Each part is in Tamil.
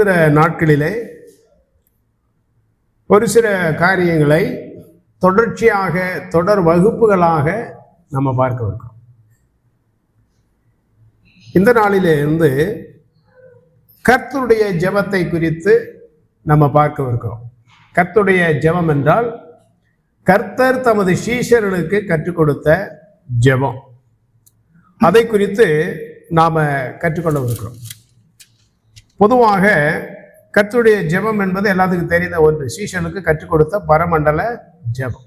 வருகிற நாட்களிலே ஒரு சில காரியங்களை தொடர்ச்சியாக தொடர் வகுப்புகளாக நம்ம பார்க்க இருக்கிறோம். இந்த நாளிலிருந்து கர்த்தருடைய ஜெபத்தை குறித்து நம்ம பார்க்க இருக்கிறோம். கர்த்தருடைய ஜெபம் என்றால் கர்த்தர் தமது சீஷர்களுக்கு கற்றுக் கொடுத்த ஜெபம். அதை குறித்து நாம கற்றுக்கொள்ள இருக்கிறோம். பொதுவாக கத்துடைய ஜெபம் என்பது எல்லாத்துக்கும் தெரிந்த ஒன்று. சீஷனுக்கு கற்றுக் கொடுத்த பரமண்டல ஜெபம்.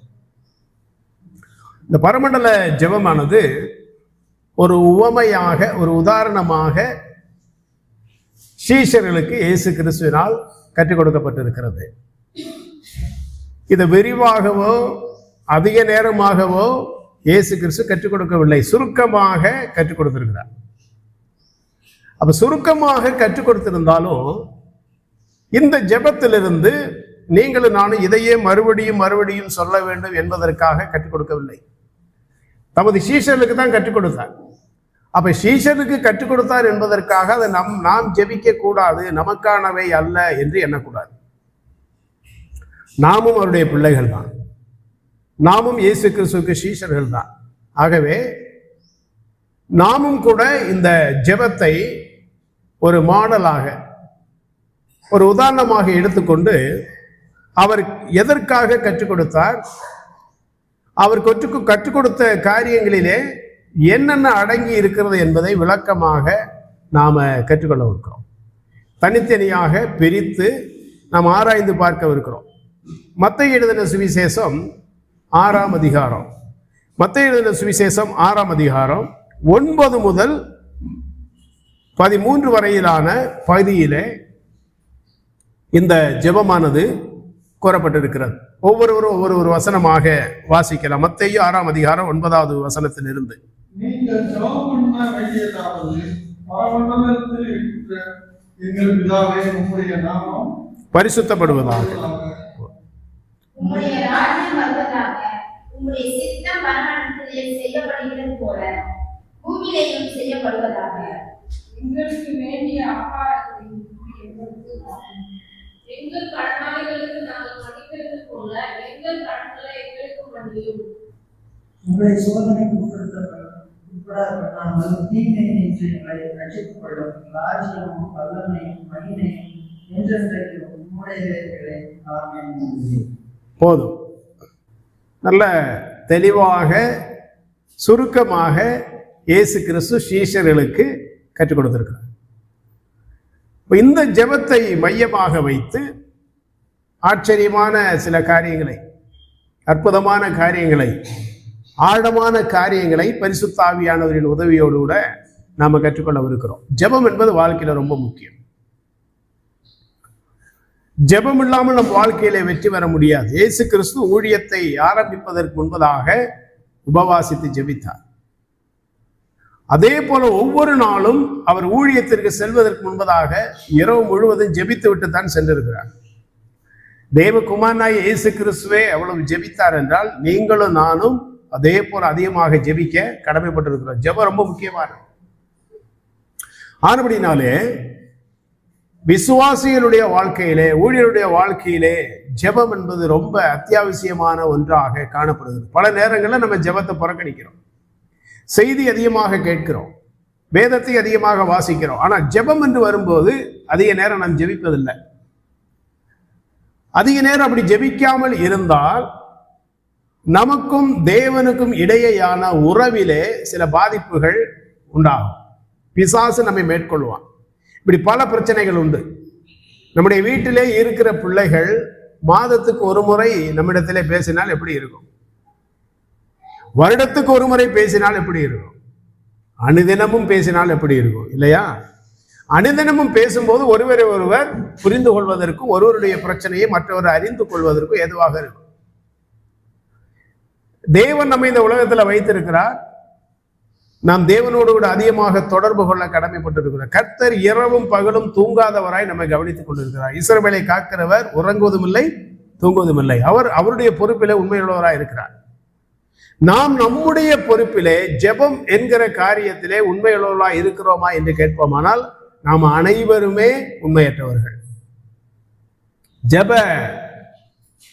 இந்த பரமண்டல ஜெபமானது ஒரு உவமையாக ஒரு உதாரணமாக சீஷர்களுக்கு இயேசு கிறிஸ்துவினால் கற்றுக் கொடுக்கப்பட்டிருக்கிறது. இதை விரிவாகவோ அதிக நேரமாகவோ இயேசு கிறிஸ்து கற்றுக் கொடுக்கவில்லை. சுருக்கமாக கற்றுக் கொடுத்திருக்கிறார். அப்போ சுருக்கமாக கற்றுக் கொடுத்திருந்தாலும் இந்த ஜெபத்திலிருந்து நீங்களும் நானும் இதையே மறுபடியும் மறுபடியும் சொல்ல வேண்டும் என்பதற்காக கற்றுக் கொடுக்கவில்லை. தமது சீஷனுக்கு தான் கற்றுக் கொடுத்தார். அப்ப சீஷனுக்கு கற்றுக் கொடுத்தார் என்பதற்காக அதை நம் நாம் ஜெபிக்க கூடாது நமக்கானவை அல்ல என்று எண்ணக்கூடாது. நாமும் அவருடைய பிள்ளைகள் தான். நாமும் இயேசு கிறிஸ்துக்கு சீஷர்கள் தான். ஆகவே நாமும் கூட இந்த ஜெபத்தை ஒரு மாடலாக ஒரு உதாரணமாக எடுத்துக்கொண்டு அவர் எதற்காக கற்றுக் கொடுத்தார்? அவர் கற்றுக்கு கற்றுக் கொடுத்த காரியங்களிலே என்னென்ன அடங்கி இருக்கிறது என்பதை விளக்கமாக நாம் கற்றுக்கொள்ள இருக்கிறோம். தனித்தனியாக பிரித்து நாம் ஆராய்ந்து பார்க்க இருக்கிறோம். மத்த எழுதின சுவிசேஷம் ஆறாம் அதிகாரம். மத்த எழுதின சுவிசேஷம் ஆறாம் அதிகாரம் ஒன்பது முதல் பதிமூன்று வரையிலான பகுதியிலே இந்த ஜெபமானது கூறப்பட்டிருக்கிறது. ஒவ்வொருவரும் ஒவ்வொரு ஒரு வசனமாக வாசிக்கலாம். மத்தேயு ஆறாம் அதிகாரம் ஒன்பதாவது உம்முடைய நாமம் பரிசுத்தப்படுவதாக. செய்யப்படுகிறது போல பூமியிலேயும் செய்யப்படுவதாக. எங்களுக்கு வேண்டிய ஆகாரத்தை எங்களுக்கு. எங்கள் கடனாளிகளுக்கு நாங்கள் மன்னிக்கிறது போல எங்கள் கடன்களை எங்களுக்கு மன்னியும். உங்களை சோதனைக்கு உட்படுத்த உட்படாமல் தீமை நின்று எங்களை ரட்சித்துக் கொள்ளும் ராஜ்யமும் வல்லமையும் மகிமையும் என்றென்றைக்கும் உம்முடையவைகளே ஆமென் போதும். நல்ல தெளிவாக சுருக்கமாக இயேசு கிறிஸ்து சீஷர்களுக்கு கற்றுக் கொடுத்திருக்கிறார். இந்த ஜெபத்தை மையமாக வைத்து ஆச்சரியமான சில காரியங்களை அற்புதமான காரியங்களை ஆழமான காரியங்களை பரிசுத்தாவியானவரின் உதவியோடு கூட நாம கற்றுக்கொள்ளவிருக்கிறோம் ஜெபம் என்பது வாழ்க்கையில ரொம்ப முக்கியம். ஜபம் இல்லாமல் நம் வாழ்க்கையில வெற்றி பெற முடியாது. இயேசு கிறிஸ்து ஊழியத்தை ஆரம்பிப்பதற்கு முன்பதாக உபவாசித்து ஜெபித்தார். அதே போல ஒவ்வொரு நாளும் அவர் ஊழியத்திற்கு செல்வதற்கு முன்பதாக இரவு முழுவதும் ஜெபித்து விட்டு தான் சென்றிருக்கிறார் தேவகுமாரனாய் இயேசு கிறிஸ்துவே அவ்வளவு ஜெபித்தார் என்றால் நீங்களும் நானும் அதே போல அதிகமாக ஜெபிக்க கடமைப்பட்டிருக்கிறோம். ஜெபம் ரொம்ப முக்கியமானது ஆனபடினாலே விசுவாசிகளுடைய வாழ்க்கையிலே ஊழியருடைய வாழ்க்கையிலே ஜெபம் என்பது ரொம்ப அத்தியாவசியமான ஒன்றாக காணப்படுகிறது. பல நேரங்களில் நம்ம ஜெபத்தை புறக்கணிக்கிறோம். செய்தி அதிகமாக கேட்கிறோம் வேதத்தை அதிகமாக வாசிக்கிறோம். ஆனால் ஜெபம் என்று வரும்போது அதிக நேரம் நாம் ஜெபிப்பதில்லை. அதிக நேரம் அப்படி ஜெபிக்காமல் இருந்தால் நமக்கும் தேவனுக்கும் இடையேயான உறவிலே சில பாதிப்புகள் உண்டாகும். பிசாசு நம்மை மேற்கொள்வான். இப்படி பல பிரச்சனைகள் உண்டு. நம்முடைய வீட்டிலே இருக்கிற பிள்ளைகள் மாதத்துக்கு ஒரு முறை நம்மிடத்திலே பேசினால் எப்படி இருக்கும்? வருடத்துக்கு ஒரு முறை பேசினால் எப்படி இருக்கும்? அனுதினமும் பேசினால் எப்படி இருக்கும்? இல்லையா? அனுதினமும் பேசும்போது ஒருவரை ஒருவர் புரிந்து கொள்வதற்கும் ஒருவருடைய பிரச்சனையை மற்றவர் அறிந்து கொள்வதற்கும் எதுவாக இருக்கும். தேவன் நம்மை இந்த உலகத்துல வைத்திருக்கிறார். நாம் தேவனோடு கூட அதிகமாக தொடர்பு கொள்ள கடமைப்பட்டிருக்கிறோம். கர்த்தர் இரவும் பகலும் தூங்காதவராய் நம்மை கவனித்துக் கொண்டிருக்கிறார். இஸ்ரவேலை காக்கிறவர் உறங்குவதும் இல்லை தூங்குவதும் இல்லை அவர் அவருடைய பொறுப்பிலே உண்மையுள்ளவராய் இருக்கிறார். நாம் நம்முடைய பொறுப்பிலே ஜெபம் என்கிற காரியத்திலே உண்மையுள்ளவர்களா இருக்கிறோமா என்று கேட்போமானால் நாம் அனைவருமே உண்மையற்றவர்கள். ஜெப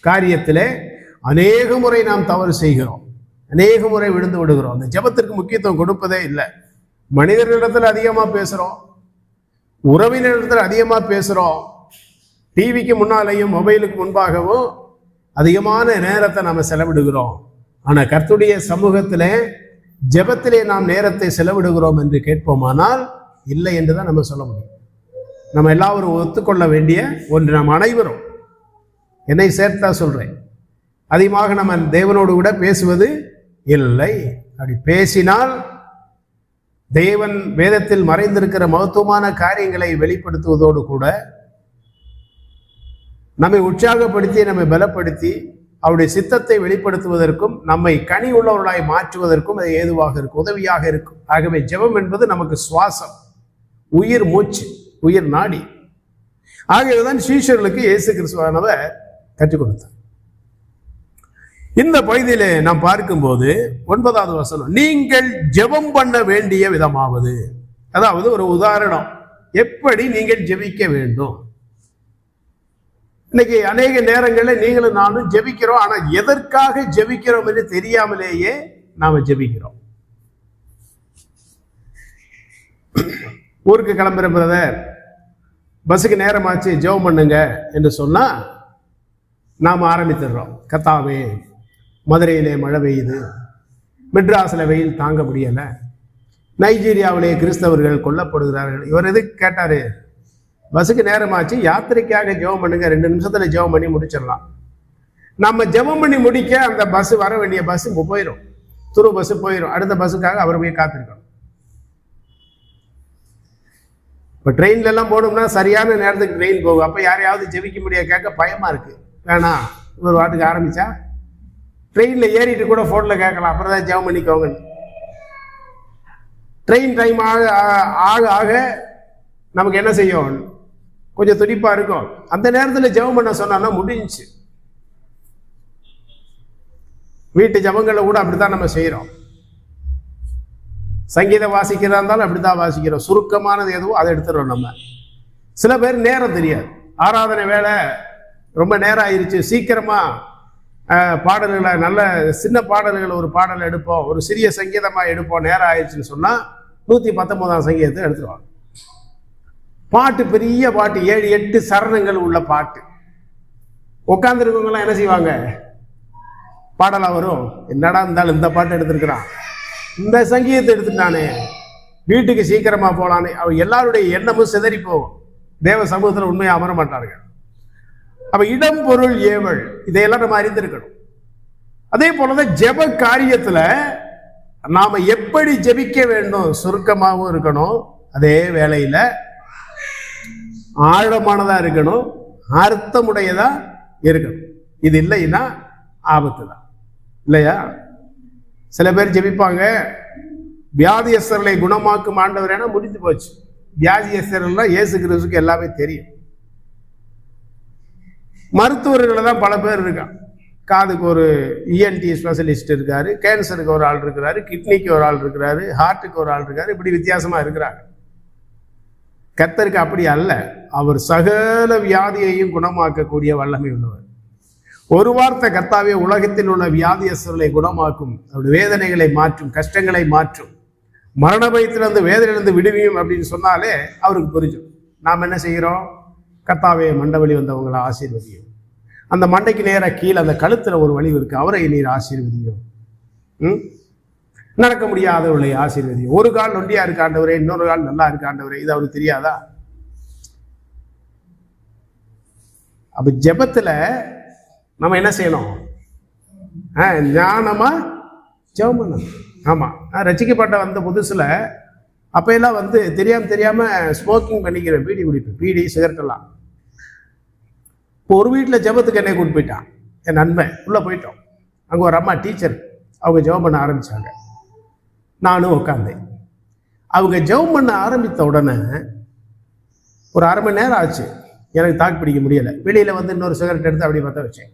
காரியத்திலே அநேக முறை நாம் தவறு செய்கிறோம். அநேக முறை விழுந்து விடுகிறோம். அந்த ஜபத்திற்கு முக்கியத்துவம் கொடுப்பதே இல்லை. மனிதர்களிடத்தில் அதிகமா பேசுறோம். உறவினரிடத்தில் அதிகமா பேசுறோம். டிவிக்கு முன்னாலேயும் மொபைலுக்கு முன்பாகவும் அதிகமான நேரத்தை நம்ம செலவிடுகிறோம். ஆனா கர்த்துடைய சமூகத்திலே ஜெபத்திலே நாம் நேரத்தை செலவிடுகிறோம் என்று கேட்போமானால் இல்லை என்று தான் நம்ம சொல்ல முடியும். நம்ம எல்லாரும் ஒத்துக்கொள்ள வேண்டிய ஒன்று நாம் அனைவரும். என்னை சேர்த்தா சொல்றேன். அதிகமாக நம்ம தேவனோடு கூட பேசுவது இல்லை. அப்படி பேசினால் தேவன் வேதத்தில் மறைந்திருக்கிற மகத்துவமான காரியங்களை வெளிப்படுத்துவதோடு கூட நம்மை உற்சாகப்படுத்தி நம்மை பலப்படுத்தி அவருடைய சித்தத்தை வெளிப்படுத்துவதற்கும் நம்மை கனி உள்ளவர்களாய் மாற்றுவதற்கும் அது ஏதுவாக இருக்கும் உதவியாக இருக்கும். ஆகவே ஜெபம் என்பது நமக்கு சுவாசம் உயிர் மூச்சு உயிர் நாடி. ஆகவேதான் ஸ்ரீஷர்களுக்கு இயேசு கிறிஸ்துவானவர் கற்றுக் கொடுத்தார். இந்த பகுதியிலே நாம் பார்க்கும்போது ஒன்பதாவது வசனம் நீங்கள் ஜெபம் பண்ண வேண்டிய விதமாவது. அதாவது ஒரு உதாரணம் எப்படி நீங்கள் ஜெபிக்க வேண்டும்? இன்னைக்கு அநேக நேரங்களில் நீங்களும் நானும் ஜெபிக்கிறோம். ஆனா எதற்காக ஜெபிக்கிறோம் என்று தெரியாமலேயே நாம ஜெபிக்கிறோம். ஊருக்கு கிளம்புற பிரதர் பஸ்ஸுக்கு நேரமாச்சு ஜெபம் பண்ணுங்க என்று சொன்னா நாம் ஆரம்பித்துடுறோம் கத்தாவே மதுரையிலே மழை பெய்யுது. மெட்ராஸில் வெயில் தாங்க முடியலை. நைஜீரியாவிலே கிறிஸ்தவர்கள் கொல்லப்படுகிறார்கள். இவர் எதுக்கு கேட்டாரு? பஸ்ஸுக்கு நேரமாச்சு. யாத்திரைக்காக ஜெபம் பண்ணுங்க. ரெண்டு நிமிஷத்துல ஜெபம் பண்ணி முடிச்சிடலாம். நம்ம ஜெபம் பண்ணி முடிக்க அந்த பஸ் வர வேண்டிய பஸ் போயிடும் துரு பஸ் போயிடும் அடுத்த பஸ்ஸுக்காக அவர் போய் காத்திருக்கணும். இப்போ ட்ரெயின்ல எல்லாம் போனோம்னா சரியான நேரத்துக்கு ட்ரெயின் போகும். அப்போ யாரையாவது ஜெபிக்க முடியாது. கேட்க பயமா இருக்கு. வேணாம் ஒரு வாட்டுக்கு ஆரம்பிச்சா? ட்ரெயின்ல ஏறிட்டு கூட ஃபோனில் கேட்கலாம். அப்புறம் தான் ஜெபம் பண்ணிக்கோங்க. ட்ரெயின் டைம் ஆக ஆக ஆக நமக்கு என்ன செய்யும்? கொஞ்சம் துடிப்பா இருக்கும். அந்த நேரத்தில் ஜெபம் பண்ண சொன்னா முடிஞ்சிச்சு. வீட்டு ஜபங்களை கூட அப்படித்தான் நம்ம செய்கிறோம் சங்கீதம் வாசிக்கிறதா இருந்தாலும் அப்படித்தான் வாசிக்கிறோம். சுருக்கமானது எதுவோ அதை எடுத்துடுறோம் நம்ம. சில பேர் நேரம் தெரியாது. ஆராதனை வேலை ரொம்ப நேரம் ஆயிருச்சு. சீக்கிரமா பாடல்களை நல்ல சின்ன பாடல்களை ஒரு பாடல் எடுப்போம். ஒரு சிறிய சங்கீதமா எடுப்போம். நேரம் ஆயிடுச்சுன்னு சொன்னா நூத்தி பத்தொன்பதாம் சங்கீதத்தை எடுத்துருவாங்க. பாட்டு பெரிய பாட்டு ஏழு எட்டு சரணங்கள் உள்ள பாட்டு. உட்காந்துருக்கவங்களாம் என்ன செய்வாங்க? பாடலாம் வரும். என்னடா இருந்தாலும் இந்த பாட்டு எடுத்திருக்கிறான். இந்த சங்கீதத்தை எடுத்துட்டானே வீட்டுக்கு சீக்கிரமா போலான்னு அவ எல்லாருடைய எண்ணமும் சிதறி போகும். தேவ சமூகத்தில் உண்மையை அமர மாட்டார்கள். அப்ப இடம் பொருள் ஏவல் இதையெல்லாம் நம்ம அறிந்திருக்கணும். அதே போலதான் ஜெப காரியத்துல நாம எப்படி ஜெபிக்க வேண்டும்? சுருக்கமாகவும் இருக்கணும். அதே வேளையில ஆழமானதாக இருக்கணும் அர்த்தமுடையதாக இருக்கணும். இது இல்லைன்னா ஆபத்து தான். இல்லையா? சில பேர் ஜெபிப்பாங்க வியாதியஸ்தர்களை குணமாக்கும் ஆண்டவர் முடிந்து போச்சு. வியாதியஸ்தர்கள்லாம் இயேசு கிறிஸ்துக்கு எல்லாமே தெரியும். மருத்துவர்களில் தான் பல பேர் இருக்கான் காதுக்கு ஒரு இஎன்டி ஸ்பெஷலிஸ்ட் இருக்காரு கேன்சருக்கு ஒரு ஆள் இருக்கிறாரு கிட்னிக்கு ஒரு ஆள் இருக்கிறாரு ஹார்ட்டுக்கு ஒரு ஆள் இருக்காரு இப்படி வித்தியாசமாக இருக்கிறாங்க. கர்த்தருக்கு அப்படி அல்ல. அவர் சகல வியாதியையும் குணமாக்கக்கூடிய வல்லமை உள்ளவர். ஒரு வார்த்தை கர்த்தாவே உலகத்தில் உள்ள வியாதியஸ்தர்களை குணமாக்கும் அவருடைய வேதனைகளை மாற்றும் கஷ்டங்களை மாற்றும். மரண பயத்திலிருந்து வேதனையிலிருந்து விடுவியும் அப்படின்னு சொன்னாலே அவருக்கு புரிஞ்சும் நாம் என்ன செய்கிறோம்? கர்த்தாவே மண்டவழி வந்தவங்களை ஆசீர்வதியும். அந்த மண்டைக்கு நேராக கீழே அந்த கழுத்தில் ஒரு வழி இருக்கு. அவரை நீர் ஆசீர்வதியும். ம்? நடக்க முடியாதவர்களை ஆசீர்வதி. ஒரு கால் நொண்டியா இருக்காண்டவரே இன்னொரு கால் நல்லா இருக்காண்டவரே இது அவருக்கு தெரியாதா? அப்ப ஜெபத்துல நம்ம என்ன செய்யணும்? ஆ, ஞானமா ஜெபம் பண்ணணும். ஆமா. நான் ரசிக்கப்பட்ட வந்த புதுசுல அப்பெல்லாம் வந்து தெரியாம தெரியாம ஸ்மோக்கிங் பண்ணிக்கிற பீடி குடிப்பேன். பீடி சிகரெட் எல்லாம் இப்போ ஒரு வீட்டில் ஜெபத்துக்கு என்னை கூட்டு போயிட்டான். என் நண்பன். உள்ளே போயிட்டோம். அங்கே ஒரு அம்மா டீச்சர். அவங்க ஜெபம் பண்ண ஆரம்பிச்சாங்க. நானும் உட்காந்தேன் அவங்க ஜெபம் பண்ண ஆரம்பித்த உடனே ஒரு அரை மணி நேரம் ஆச்சு. எனக்கு தாக்கு பிடிக்க முடியல. வெளியில் வந்து இன்னொரு சிகரெட் எடுத்து அப்படியே பற்ற வச்சேன்.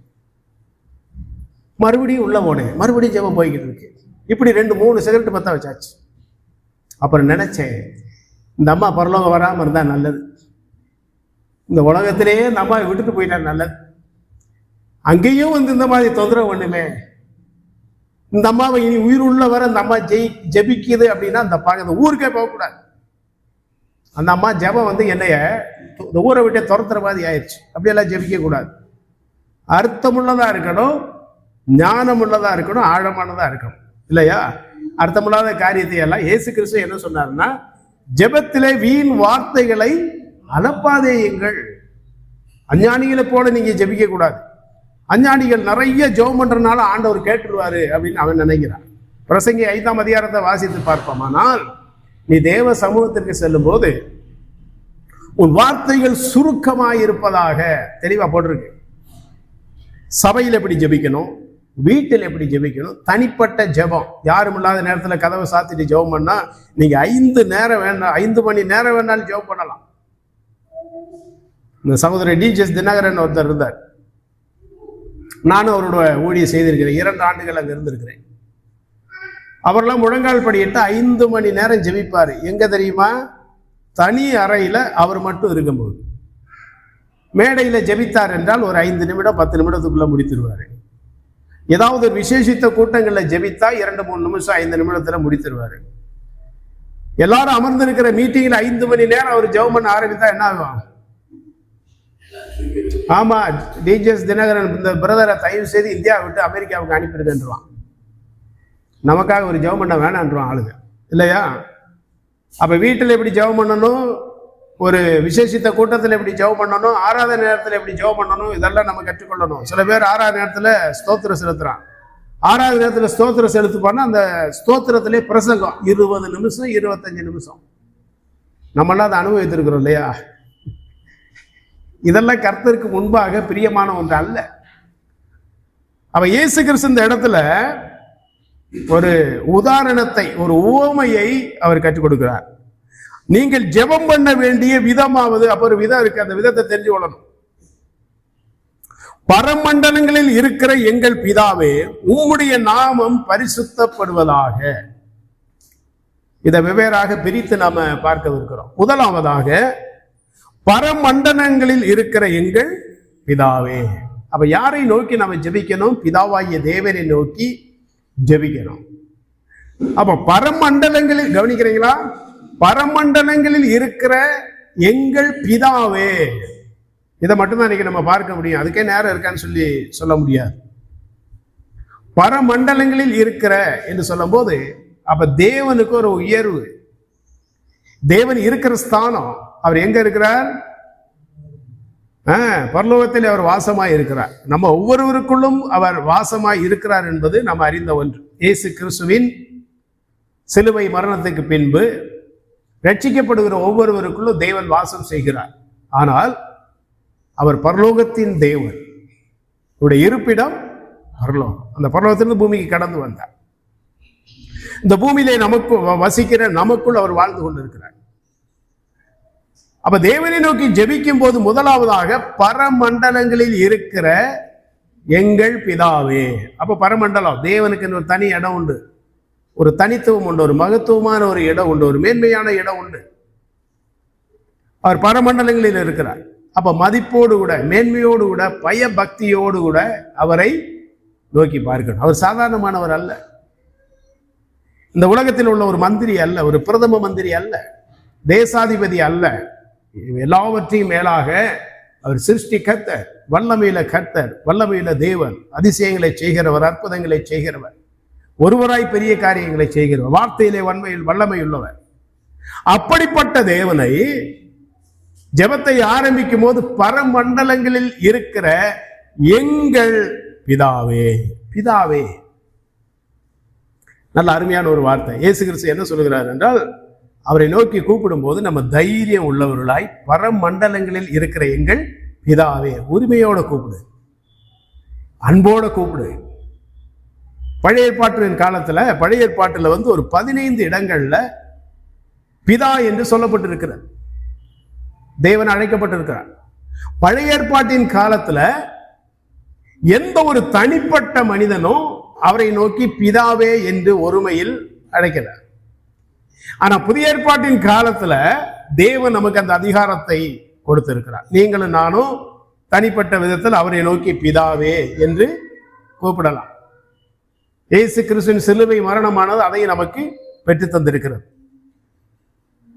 மறுபடியும் உள்ளே போனேன். மறுபடியும் ஜெபம் போய்கிட்டு இருக்கு. இப்படி ரெண்டு மூணு சிகரெட் பற்ற வச்சாச்சு. அப்புறம் நினச்சேன் இந்த அம்மா பரலோகம் வராமல் இருந்தால் நல்லது. இந்த உலகத்திலேயே இந்த அம்மா விட்டுட்டு போயிட்டா நல்லது. அங்கேயும் வந்து இந்த மாதிரி தொந்தரவு ஒன்றுமே இந்த அம்மாவை இனி உயிர் உள்ள வர இந்த அம்மா ஜெய் ஜெபிக்குது அப்படின்னா அந்த பா அந்த ஊருக்கே போகக்கூடாது. அந்த அம்மா ஜெபம் வந்து என்னைய இந்த ஊரை விட்டே துரத்துற மாதிரி ஆயிடுச்சு. அப்படியெல்லாம் ஜெபிக்க கூடாது. அர்த்தமுள்ளதா இருக்கணும் ஞானமுள்ளதா இருக்கணும் ஆழமானதா இருக்கணும். இல்லையா? அர்த்தமில்லாத காரியத்தை எல்லாம் இயேசு கிறிஸ்து என்ன சொன்னாருன்னா ஜெபத்திலே வீண் வார்த்தைகளை அனுப்பாதேயுங்கள் அஞ்ஞானிகளை போல நீங்க ஜெபிக்க கூடாது. அஞ்ஞானிகள் நிறைய ஜெபம் பண்றதுனால ஆண்டவர் கேட்டுருவாரு அப்படின்னு அவன் நினைக்கிறான். பிரசங்கி ஐந்தாம் அதிகாரத்தை வாசித்து பார்ப்போமானால் நீ தேவ சமூகத்திற்கு செல்லும் போது உன் வார்த்தைகள் சுருக்கமாய் இருப்பதாக தெளிவா போட்டிருக்கு. சபையில் எப்படி ஜெபிக்கணும்? வீட்டில் எப்படி ஜெபிக்கணும்? தனிப்பட்ட ஜெபம். யாரும் இல்லாத நேரத்தில் கதவை சாத்திட்டு ஜெபம் பண்ணா நீங்க ஐந்து நேரம் வேண்டாம் ஐந்து மணி நேரம் வேணாலும் ஜெபம் பண்ணலாம். இந்த சகோதரர் டிஜிஎஸ் தினகரன் ஒருத்தர் இருந்தார். நானும் அவரோட ஊழியை செய்திருக்கிறேன். இரண்டு ஆண்டுகள் அங்கே இருந்திருக்கிறேன். அவரெல்லாம் முழங்கால் படியிட்டு ஐந்து மணி நேரம் ஜெபிப்பார். எங்கே தெரியுமா? தனி அறையில் அவர் மட்டும் இருக்கும்போது. மேடையில் ஜெபித்தார் என்றால் ஒரு ஐந்து நிமிடம் பத்து நிமிடத்துக்குள்ளே முடித்திருவார். ஏதாவது ஒரு விசேஷித்த கூட்டங்களில் ஜெபித்தா இரண்டு மூணு நிமிஷம் ஐந்து நிமிடத்தில் முடித்திருவாரு. எல்லாரும் அமர்ந்திருக்கிற மீட்டிங்கில் ஐந்து மணி நேரம் அவர் ஜெபம் பண்ண ஆரம்பித்தா என்ன ஆகும்? ஆமா டிஜிஎஸ் தினகரன் இந்த பிரதரை தயவு செய்து இந்தியா விட்டு அமெரிக்காவுக்கு அனுப்பிடுதுன்றான் நமக்காக ஒரு ஜெபம் பண்ண வேணான்றான் ஆளுங்க. இல்லையா? அப்ப வீட்டில் எப்படி ஜெபம் பண்ணணும்? ஒரு விசேஷித்த கூட்டத்தில் எப்படி ஜெபம் பண்ணணும்? ஆராத நேரத்தில் எப்படி ஜெபம் பண்ணணும்? இதெல்லாம் நம்ம கற்றுக்கொள்ளணும். சில பேர் ஆறாத நேரத்தில் ஸ்தோத்திரம் செலுத்துறான். ஆறாவது நேரத்தில் ஸ்தோத்திரம் செலுத்துப்பான்னா அந்த ஸ்தோத்திரத்திலே பிரசங்கம். இருபது நிமிஷம் இருபத்தஞ்சு நிமிஷம். நம்மளாம் அதை அனுபவித்திருக்கிறோம் இல்லையா? இதெல்லாம் கர்த்தருக்கு முன்பாக பிரியமான ஒன்று அல்ல. அவ இயேசு கிறிஸ்து இந்த இடத்துல ஒரு உதாரணத்தை ஒரு உவமையை அவர் கற்றுக் கொடுக்கிறார். நீங்கள் ஜெபம் பண்ண வேண்டிய விதமாவது அப்ப ஒரு விதம் இருக்கு அந்த விதத்தை தெரிஞ்சு கொள்ளணும் பரமண்டலங்களில் இருக்கிற எங்கள் பிதாவே உம்முடைய நாமம் பரிசுத்தப்படுவதாக. இதை வெவ்வேறாக பிரித்து நாம பார்க்கவிருக்கிறோம். முதலாவதாக பரமண்டலங்களில் இருக்கிற எங்கள் பிதாவே. அப்ப யாரை நோக்கி நாம ஜெபிக்கணும்? பிதாவாகிய தேவனை நோக்கி ஜெபிக்கணும். அப்ப பரமண்டலங்களில் கவனிக்கிறீங்களா? பரமண்டலங்களில் இருக்கிற எங்கள் பிதாவே. இதை மட்டும்தான் இன்னைக்கு நம்ம பார்க்க முடியும். அதுக்கே நேரம் இருக்கான்னு சொல்லி சொல்ல முடியாது. பரமண்டலங்களில் இருக்கிற என்று சொல்லும் போது அப்ப தேவனுக்கு ஒரு உயர்வு. தேவன் இருக்கிற ஸ்தானம் அவர் எங்க இருக்கிறார்? பரலோகத்தில் அவர் வாசமாய் இருக்கிறார். நம்ம ஒவ்வொருவருக்குள்ளும் அவர் வாசமாய் இருக்கிறார் என்பது நாம் அறிந்த ஒன்று. இயேசு கிறிஸ்துவின் சிலுவை மரணத்துக்கு பின்பு ரட்சிக்கப்படுகிற ஒவ்வொருவருக்குள்ளும் தேவன் வாசம் செய்கிறார். ஆனால் அவர் பரலோகத்தின் தேவன். அவருடைய இருப்பிடம் பரலோகம். அந்த பரலோகத்திலிருந்து பூமிக்கு கடந்து வந்தார். இந்த பூமியிலே நமக்கு வ- வசிக்கிற நமக்குள் அவர் வாழ்ந்து கொண்டிருக்கிறார். அப்ப தேவனை நோக்கி ஜெபிக்கும் போது முதலாவதாக பரமண்டலங்களில் இருக்கிற எங்கள் பிதாவே. அப்ப பரமண்டலம் தேவனுக்கு ஒரு தனி இடம் உண்டு. ஒரு தனித்துவம் உண்டு ஒரு மகத்துவமான ஒரு இடம் உண்டு ஒரு மேன்மையான இடம் உண்டு. அவர் பரமண்டலங்களில் இருக்கிறார். அப்ப மதிப்போடு கூட மேன்மையோடு கூட பய பக்தியோடு கூட அவரை நோக்கி பார்க்கணும். அவர் சாதாரணமானவர் அல்ல. இந்த உலகத்தில் உள்ள ஒரு மந்திரி அல்ல ஒரு பிரதம மந்திரி அல்ல தேசாதிபதி அல்ல. எல்லாவற்றையும் மேலாக அவர் சிருஷ்டி கர்த்தர் வல்லமையில கர்த்தர் வல்லமையில தேவன் அதிசயங்களை செய்கிறவர் அற்புதங்களை செய்கிறவர் ஒருவராய் பெரிய காரியங்களை செய்கிறவர் வார்த்தையிலே வன்மையில் வல்லமை உள்ளவர். அப்படிப்பட்ட தேவனை ஜெபத்தை ஆரம்பிக்கும் போது பரமண்டலங்களில் இருக்கிற எங்கள் பிதாவே பிதாவே. நல்ல அருமையான ஒரு வார்த்தை. இயேசு கிறிஸ்து என்ன சொல்கிறார் என்றால் அவரை நோக்கி கூப்பிடும்போது நம்ம தைரியம் உள்ளவர்களாய் பரமண்டலங்களில் இருக்கிற எங்கள் பிதாவே உரிமையோட கூப்பிடு. அன்போட கூப்பிடு. பழைய ஏற்பாட்டின் காலத்தில் பழைய ஏற்பாட்டில் வந்து ஒரு பதினைந்து இடங்களில் பிதா என்று சொல்லப்பட்டிருக்கிறார். தேவன் அழைக்கப்பட்டிருக்கிறார். பழைய ஏற்பாட்டின் காலத்தில் எந்த ஒரு தனிப்பட்ட மனிதனும் அவரை நோக்கி பிதாவே என்று ஒருமையில் அழைக்கிறார். ஆனா புதிய ஏற்பாட்டின் காலத்துல தேவன் நமக்கு அந்த அதிகாரத்தை கொடுத்திருக்கிறார். நீங்களும் நானும் தனிப்பட்ட விதத்தில் அவரை நோக்கி பிதாவே என்று கூப்பிடலாம். இயேசு கிறிஸ்துவின் சிலுவை மரணமானது அதை நமக்கு பெற்று தந்திருக்கிறது.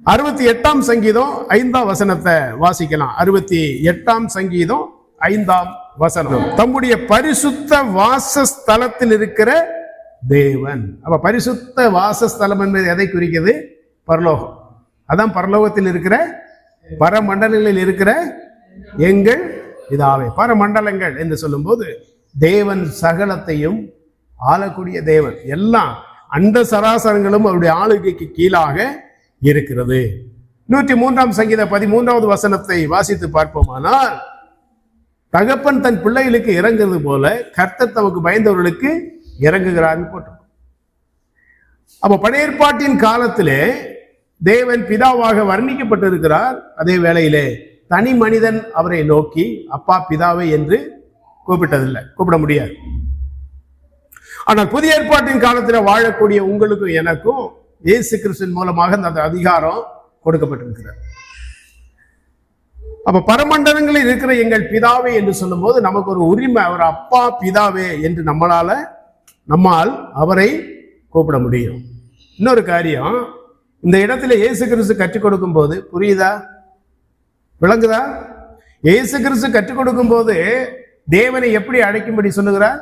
அறுபத்தி எட்டாம் சங்கீதம் ஐந்தாம் வசனத்தை வாசிக்கலாம். அறுபத்தி எட்டாம் சங்கீதம் ஐந்தாம் வசனம். தம்முடைய பரிசுத்த வாசஸ்தலத்தில் இருக்கிற தேவன். அப்ப பரிசுத்த வாசஸ்தலம் என்பது எதை குறிக்கிறது பரலோகம். அதான் பரலோகத்தில் இருக்கிற பரமண்டலங்களில் இருக்கிற எங்கள் இதாவே பரமண்டலங்கள் என்று சொல்லும்போது தேவன் சகலத்தையும் ஆளக்கூடிய தேவன். எல்லாம் அந்த சராசரங்களும் அவருடைய ஆளுகைக்கு கீழாக இருக்கிறது. நூற்றி மூன்றாம் சங்கீத பதிமூன்றாவது வசனத்தை வாசித்து பார்ப்போமானால் தகப்பன் தன் பிள்ளைகளுக்கு இறங்குறது போல கர்த்தர் தமக்கு பயந்தவர்களுக்கு இறங்குகிறாருன்னு போட்டிருக்கோம். அப்போ படையற்பாட்டின் காலத்திலே தேவன் பிதாவாக வர்ணிக்கப்பட்டிருக்கிறார். அதே வேளையிலே தனி மனிதன் அவரை நோக்கி அப்பா பிதாவை என்று கூப்பிட்டதில்லை. கூப்பிட முடியாது. ஆனால் புதிய ஏற்பாட்டின் காலத்தில் வாழக்கூடிய உங்களுக்கும் எனக்கும் இயேசு கிறிஸ்துவின் மூலமாக அந்த அதிகாரம் கொடுக்கப்பட்டிருக்கிறது. அப்ப பரமண்டலங்களில் இருக்கிற எங்கள் பிதாவே என்று சொல்லும்போது நமக்கு ஒரு உரிமை அவர் அப்பா பிதாவே என்று நம்மளால நம்மால் அவரை கூப்பிட முடியும். இன்னொரு காரியம் இந்த இடத்துல இயேசு கிறிஸ்து கற்றுக் கொடுக்கும் போது புரியுதா? விளங்குதா? இயேசு கிறிஸ்து கற்றுக் கொடுக்கும் போது தேவனை எப்படி அழைக்கும்படி சொல்லுகிறார்?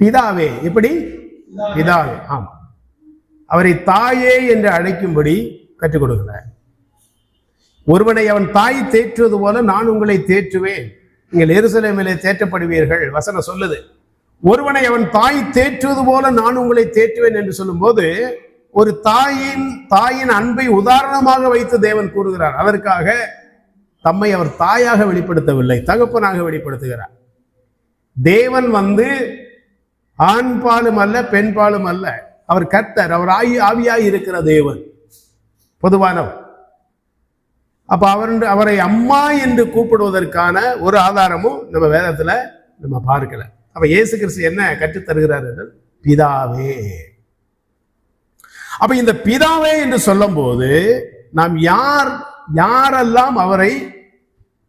பிதாவே எப்படி? பிதாவே ஆமா. அவரை தாயே என்று அழைக்கும்படி கற்றுக் கொடுக்கிறார். ஒருவனை அவன் தாய் தேற்றுவது போல நான் உங்களை தேற்றுவேன். நீங்கள் எருசலேமிலே தேற்றப்படுவீர்கள். வசனம் சொல்லுது. ஒருவனை அவன் தாய் தேற்றுவது போல நான் உங்களை தேற்றுவேன் என்று சொல்லும்போது ஒரு தாயின் தாயின் அன்பை உதாரணமாக வைத்து தேவன் கூறுகிறார். அதற்காக தம்மை அவர் தாயாக வெளிப்படுத்தவில்லை தகப்பனாக வெளிப்படுத்துகிறார். தேவன் வந்து ஆண் பாலும் அல்ல பெண் பாலும் அல்ல. அவர் கர்த்தர் அவர் ஆயி ஆவியாய் இருக்கிற தேவன் பொதுவானவர். அப்ப அவர் அவரை அம்மா என்று கூப்பிடுவதற்கான ஒரு ஆதாரமும் நம்ம வேதத்துல நம்ம பார்க்கல. அப்ப இயேசு கிறிஸ்து என்ன கற்றுத் தருகிறார் பிதாவே. அப்ப இந்த பிதாவே என்று சொல்லும்போது நாம் யார் யாரெல்லாம் அவரை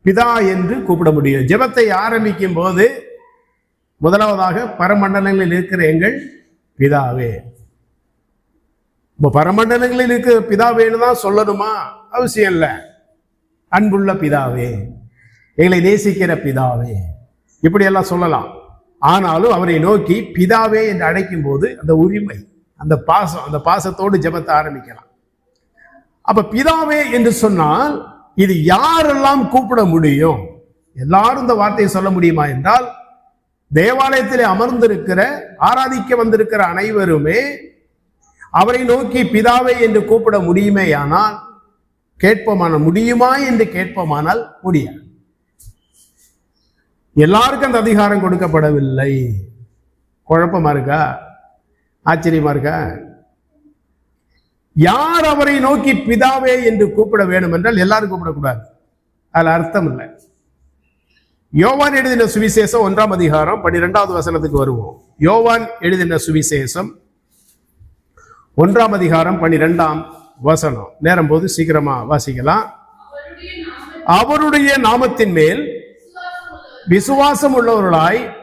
பிதா என்று கூப்பிட முடியும்? ஜெபத்தை ஆரம்பிக்கும் போது முதலாவதாக பரமண்டலங்களில் இருக்கிற எங்கள் பிதாவே. இப்போ பரமண்டலங்களில் இருக்கிற பிதாவேன்னு தான் சொல்லணுமா? அவசியம் இல்லை. அன்புள்ள பிதாவே. எங்களை நேசிக்கிற பிதாவே. இப்படியெல்லாம் சொல்லலாம். ஆனாலும் அவரை நோக்கி பிதாவே என்று அழைக்கும் போது அந்த உரிமை அந்த பாசம் அந்த பாசத்தோடு ஜபத்தை ஆரம்பிக்கலாம். அப்ப பிதாவே என்று சொன்னால் இது யாரெல்லாம் கூப்பிட முடியும்? எல்லாரும் இந்த வார்த்தையை சொல்ல முடியுமா என்றால் தேவாலயத்திலே அமர்ந்திருக்கிற ஆராதிக்க வந்திருக்கிற அனைவருமே அவரை நோக்கி பிதாவே என்று கூப்பிட முடியுமே ஆனால் கேட்போமான முடியுமா என்று கேட்போமானால் முடியாது. எல்லாருக்கும் அந்த அதிகாரம் கொடுக்கப்படவில்லை. குழப்பமா இருக்கா? ஆச்சரியமா இருக்கா? யார் அவரை நோக்கி பிதாவே என்று கூப்பிட வேண்டும் என்றால் எல்லாரும் கூப்பிடக்கூடாது. அதுல அர்த்தம் இல்லை. யோவான் எழுதின சுவிசேஷம் ஒன்றாம் அதிகாரம் பன்னிரெண்டாவது வசனத்துக்கு வருவோம். யோவான் எழுதின சுவிசேஷம் ஒன்றாம் அதிகாரம் பன்னிரெண்டாம் வசனம். நேரம் போது சீக்கிரமா வாசிக்கலாம். அவருடைய நாமத்தின் மேல் விசுவாசம் உள்ளவர்களாய்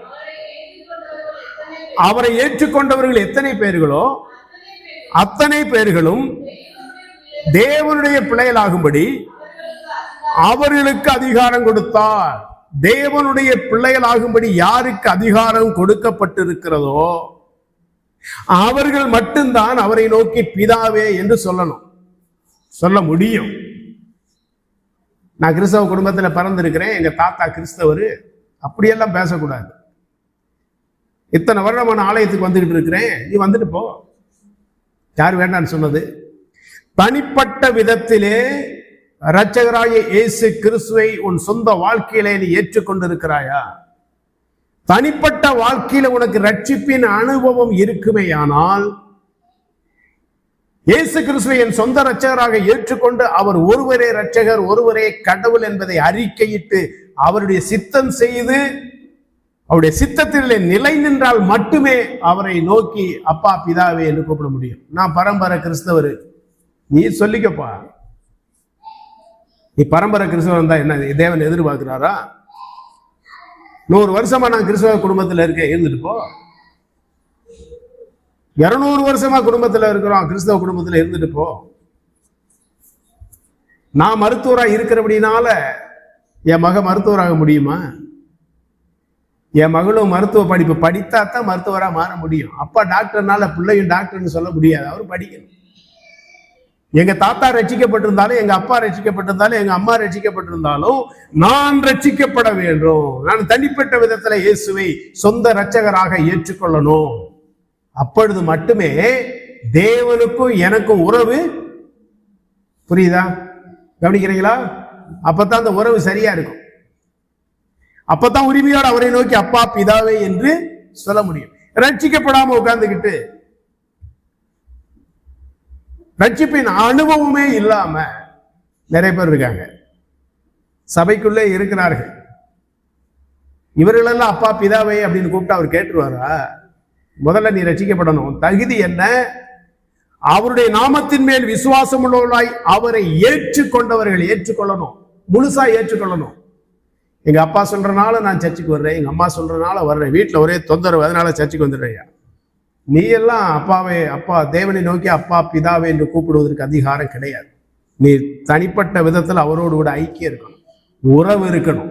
அவரை ஏற்றுக்கொண்டவர்கள் எத்தனை பேர்களோ அத்தனை பேர்களும் தேவனுடைய பிள்ளைகளாகும்படி அவர்களுக்கு அதிகாரம் கொடுத்தார். தேவனுடைய பிள்ளைகளாகும்படி யாருக்கு அதிகாரம் கொடுக்கப்பட்டிருக்கிறதோ அவர்கள் மட்டும்தான் அவரை நோக்கி பிதாவே என்று சொல்லணும். சொல்ல முடியும். நான் கிறிஸ்தவ குடும்பத்தில் பிறந்திருக்கிறேன். எங்க தாத்தா கிறிஸ்தவர். அப்படியெல்லாம் பேசக்கூடாது. இத்தனை வருடமான ஆலயத்துக்கு வந்துகிட்டு இருக்கிறேன். நீ வந்துட்டு போ. யார் வேண்டான்னு சொன்னது? தனிப்பட்ட விதத்திலே இரட்சகராய இயேசு கிறிஸ்துவை உன் சொந்த வாழ்க்கையிலே நீ ஏற்றுக்கொண்டிருக்கிறாயா? தனிப்பட்ட வாழ்க்கையில உனக்கு ரட்சிப்பின் அனுபவம் இருக்குமேயானால் இயேசு கிறிஸ்துவை என் சொந்த இரட்சகராக ஏற்றுக்கொண்டு அவர் ஒருவரே இரட்சகர் ஒருவரே கடவுள் என்பதை அறிக்கையிட்டு அவருடைய சித்தம் செய்து அவருடைய சித்தத்திலே நிலை நின்றால் மட்டுமே அவரை நோக்கி அப்பா பிதாவே என்று கூப்பிட முடியும். நான் பரம்பரை கிறிஸ்தவர். நீ சொல்லிக்கப்பா. நீ பரம்பரை கிறிஸ்தவன் தான் என்ன தேவன் எதிர்பார்க்கிறாரா? நூறு வருஷமா நான் கிறிஸ்தவ குடும்பத்துல இருக்கேன் இருந்துட்டு போ. இருநூறு வருஷமா குடும்பத்துல இருக்கிறோம் கிறிஸ்தவ குடும்பத்துல இருந்துட்டு போ. நான் மருத்துவரா இருக்கிறபடினால என் மக மருத்துவராக முடியுமா? என் மகளும் மருத்துவ படிப்பு படித்தா தான் மருத்துவராக மாற முடியும். அப்பா டாக்டர்னால பிள்ளையும் டாக்டர்னு சொல்ல முடியாது. அவர் படிக்கணும். எங்க தாத்தா ரசிக்கப்பட்டிருந்தாலும் எங்க அப்பா ரசிக்கப்பட்டிருந்தாலும் எங்க அம்மா ரசிக்கப்பட்டிருந்தாலும் நான் ரட்சிக்கப்பட வேண்டும். நான் தனிப்பட்ட விதத்துல இயேசுவை சொந்த ரட்சகராக ஏற்றுக்கொள்ளணும். அப்பொழுது மட்டுமே தேவனுக்கும் எனக்கும் உறவு. புரியுதா? கவனிக்கிறீங்களா? அப்பதான் அந்த உறவு சரியா இருக்கும். அப்பதான் உரிமையோடு அவரை நோக்கி அப்பா பிதாவே என்று சொல்ல முடியும். ரட்சிக்கப்படாம உட்கார்ந்துக்கிட்டு ரட்சிப்பின் அனுபவமே இல்லாம நிறைய பேர் இருக்காங்க. சபைக்குள்ளே இருக்கிறார்கள். இவர்களெல்லாம் அப்பா பிதாவே அப்படின்னு கூப்பிட்டு அவர் கேட்டுருவாரா? முதல்ல நீ ரசிக்கப்படணும் தகுதி என்ன? அவருடைய நாமத்தின் மேல் விசுவாசம் உள்ளவர்களாய் அவரை ஏற்றுக்கொண்டவர்கள் ஏற்றுக்கொள்ளணும். முழுசா ஏற்றுக்கொள்ளணும். எங்க அப்பா சொல்றனால நான் சர்ச்சுக்கு வர்றேன் எங்க அம்மா சொல்றனால வர்றேன். வீட்டுல ஒரே தொந்தரவு அதனால சர்ச்சுக்கு வந்துடுறையா நீ எல்லாம் அப்பாவே அப்பா தேவனை நோக்கி அப்பா பிதாவே என்று கூப்பிடுவதற்கு அதிகாரம் கிடையாது. நீ தனிப்பட்ட விதத்தில் அவரோடு கூட ஐக்கியம் இருக்கணும். உறவு இருக்கணும்.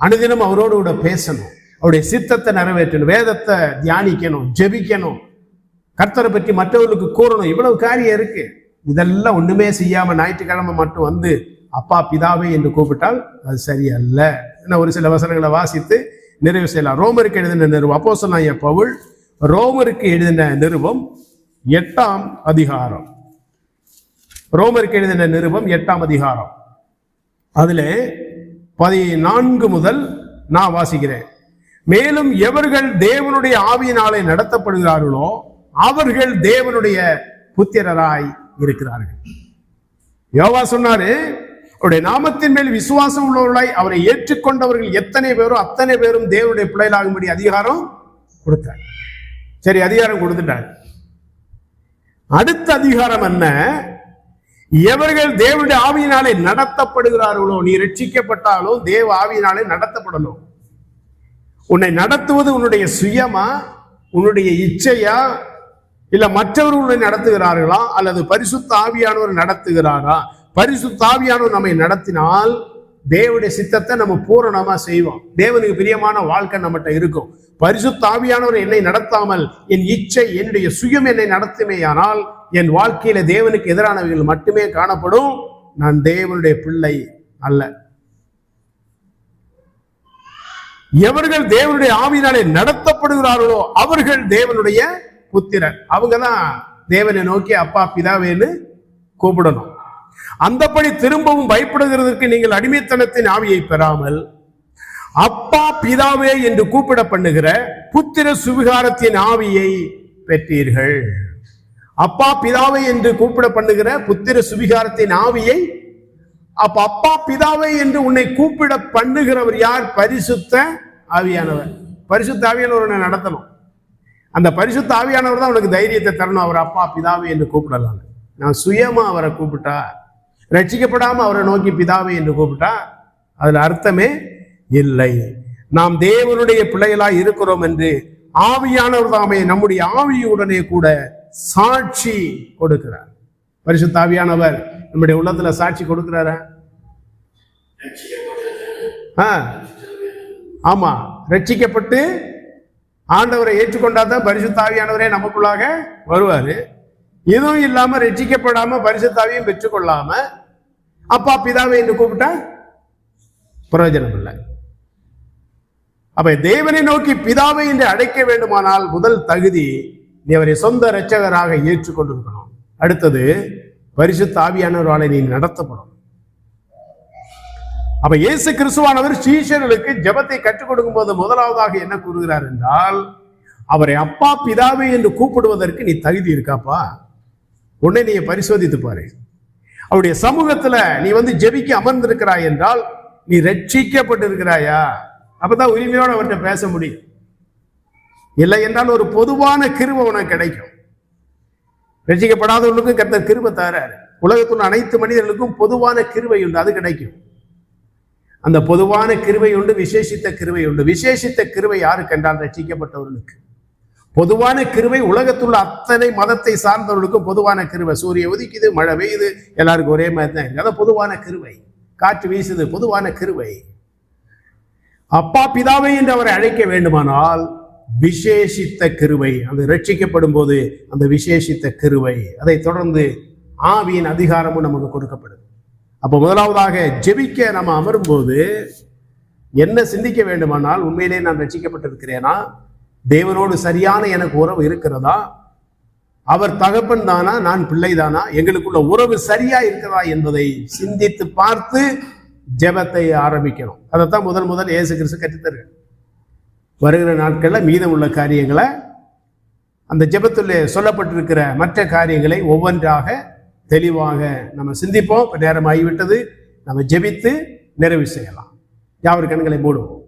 அனுதினம் அவரோடு கூட பேசணும். அவருடைய சித்தத்தை நிறைவேற்றணும். வேதத்தை தியானிக்கணும் ஜெபிக்கணும். கர்த்தரை பற்றி மற்றவர்களுக்கு கூறணும். இவ்வளவு காரியம் இருக்கு. இதெல்லாம் ஒண்ணுமே செய்யாம ஞாயிற்றுக்கிழமை மட்டும் வந்து அப்பா பிதாவே என்று கூப்பிட்டால் அது சரியல்ல இன்னும் ஒரு சில வசனங்களை வாசித்து நிறைவு செய்யலாம். ரோமருக்கு எழுதின நிறுவம் அப்போ சொன்னாங்க பவுல் ரோமருக்கு எழுதின நிறுவம் எட்டாம் அதிகாரம். ரோமருக்கு எழுதின நிறுவம் எட்டாம் அதிகாரம். அதிலே பதினான்கு முதல் நான் வாசிக்கிறேன். மேலும் எவர்கள் தேவனுடைய ஆவியினாலே நடத்தப்படுகிறார்களோ அவர்கள் தேவனுடைய புத்திரராய் இருக்கிறார்கள். யோவா சொன்னாரு அவருடைய நாமத்தின் மேல் விசுவாசம் உள்ளவர்களாய் அவரை ஏற்றுக்கொண்டவர்கள் எத்தனை பேரும் அத்தனை பேரும் தேவனுடைய பிள்ளைகளாகும்படி அதிகாரம் கொடுத்தார். சரி அதிகாரம் கொடுத்துட்டார். அடுத்த அதிகாரம் என்ன? எவர்கள் தேவனுடைய ஆவியினாலே நடத்தப்படுகிறார்களோ நீ ரட்சிக்கப்பட்டாலும் தேவ ஆவியினாலே நடத்தப்படணும் உன்னை நடத்துவது உன்னுடைய சுயமா உன்னுடைய இச்சையா? இல்ல மற்றவர்கள் நடத்துகிறார்களா? அல்லது பரிசுத்த ஆவியானவர் நடத்துகிறாரா? பரிசுத்தாவியானவர் நம்மை நடத்தினால் தேவனுடைய சித்தத்தை நம்ம பூரணமா செய்வோம். தேவனுக்கு பிரியமான வாழ்க்கை நம்மகிட்ட இருக்கும். பரிசுத்தாவியானவர் என்னை நடத்தாமல் என் இச்சை என்னுடைய சுயம் என்னை நடத்துமேயானால் என் வாழ்க்கையில தேவனுக்கு எதிரானவைகள் மட்டுமே காணப்படும். நான் தேவனுடைய பிள்ளை அல்ல. எவர்கள் தேவனுடைய ஆவியினாலே நடத்தப்படுகிறார்களோ அவர்கள் தேவனுடைய புத்திரர். அவங்க தான் தேவனை நோக்கி அப்பா பிதாவேன்னு கூப்பிடணும். அந்தபடி திரும்பவும் பயப்படுகிறதற்கு நீங்கள் அடிமைத்தனத்தின் ஆவியை பெறாமல் அப்பா பிதாவே என்று கூப்பிட பண்ணுகிற புத்திர சுவிகாரத்தின் ஆவியை பெற்றீர்கள். அப்பா பிதாவை என்று கூப்பிட பண்ணுகிற புத்திர சுவிகாரத்தின் ஆவியை அப்ப அப்பா பிதாவை என்று உன்னை கூப்பிட பண்ணுகிறவர் யார்? பரிசுத்த ஆவியானவர். பரிசுத்த ஆவியானவர் உன்னை நடத்தணும். அந்த பரிசுத்த ஆவியானவர் தான் உனக்கு தைரியத்தை தரணும். அவர் அப்பா பிதாவே என்று கூப்பிடலாம். நான் சுயமா அவரை கூப்பிட்டா ரட்சிக்கப்படாமல் அவரை நோக்கி பிதாவை என்று கூப்பிட்டா அதில் அர்த்தமே இல்லை. நாம் தேவனுடைய பிள்ளைகளாய் இருக்கிறோம் என்று ஆவியானவர் தாமே நம்முடைய ஆவியுடனே கூட சாட்சி கொடுக்கிறார். பரிசுத்த ஆவியானவர் நம்முடைய உள்ளத்துல சாட்சி கொடுக்கிறாரா? ஆ ஆமா. ரட்சிக்கப்பட்டு ஆண்டவரை ஏற்றுக்கொண்டாதான் பரிசுத்த ஆவியானவரே நமக்குள்ளாக வருவாரு. இதுவும் இல்லாம ரட்சிக்கப்படாம பரிசுத்தாவியும் பெற்றுக்கொள்ளாம அப்பா பிதாவை என்று கூப்பிட்டா? பிரயோஜனம் இல்லை. அப்ப தேவனை நோக்கி பிதாவை என்று அழைக்க வேண்டுமானால் முதல் தகுதி நீ அவரை சொந்த இரட்சகராக ஏற்றுக்கொண்டிருக்கணும். அடுத்தது பரிசு ஆவியானவராலே நீ நடத்தப்படும் அப்ப இயேசு கிறிஸ்துவானவர் சீஷர்களுக்கு ஜெபத்தை கற்றுக் கொடுக்கும் போது முதலாவதாக என்ன கூறுகிறார் என்றால் அவரை அப்பா பிதாவை என்று கூப்பிடுவதற்கு நீ தகுதி இருக்காப்பா? உன்னை நீ பரிசோதித்து பாரு. அவருடைய சமூகத்துல நீ வந்து ஜெபிக்க அமர்ந்திருக்கிறாய் என்றால் நீ ரட்சிக்கப்பட்டிருக்கிறாயா? அப்பதான் உரிமையோட அவர்கிட்ட பேச முடியும். இல்லை என்றால் ஒரு பொதுவான கிருபை உனக்கு கிடைக்கும். ரட்சிக்கப்படாதவர்களுக்கும் கர்த்தர் கிருபை தராரு. உலகத்துள்ள அனைத்து மனிதர்களுக்கும் பொதுவான கிருவை உண்டு அது கிடைக்கும். அந்த பொதுவான கிருவை உண்டு விசேஷித்த கிருவை உண்டு. விசேஷித்த கிருவை யாருக்கு என்றால் ரட்சிக்கப்பட்டவர்களுக்கு. பொதுவான கிருவை உலகத்துள்ள அத்தனை மதத்தை சார்ந்தவர்களுக்கும் பொதுவான கிருவை சூரிய உதிக்குது மழை பெய்யுது எல்லாருக்கும் ஒரே மாதிரி தான் இருக்கு. அதான் பொதுவான கிருவை காற்று வீசுது பொதுவான கிருவை அப்பா பிதாவை என்று அவரை அழைக்க வேண்டுமானால் விசேஷித்த கிருவை அந்த ரட்சிக்கப்படும் போது அந்த விசேஷித்த கிருவை அதை தொடர்ந்து ஆவியின் அதிகாரமும் நமக்கு கொடுக்கப்படுது அப்போ முதலாவதாக ஜெபிக்க நம்ம அமரும்போது என்ன சிந்திக்க வேண்டுமானால் உண்மையிலே நான் ரட்சிக்கப்பட்டிருக்கிறேனா? தேவனோடு சரியான எனக்கு உறவு இருக்கிறதா? அவர் தகப்பன் தானா? நான் பிள்ளை தானா? எங்களுக்குள்ள உறவு சரியா இருக்கிறதா என்பதை சிந்தித்து பார்த்து ஜெபத்தை ஆரம்பிக்கணும். அதைத்தான் முதல் முதல் இயேசு கிறிஸ்து கற்றுத்தரு வருகிற நாட்களில் மீதம் உள்ள காரியங்களை அந்த ஜெபத்தில் சொல்லப்பட்டிருக்கிற மற்ற காரியங்களை ஒவ்வொன்றாக தெளிவாக நம்ம சிந்திப்போம். நேரம் ஆகிவிட்டது. நம்ம ஜெபித்து நிறைவு செய்யலாம். யாவர் கண்களை மூடுவோம்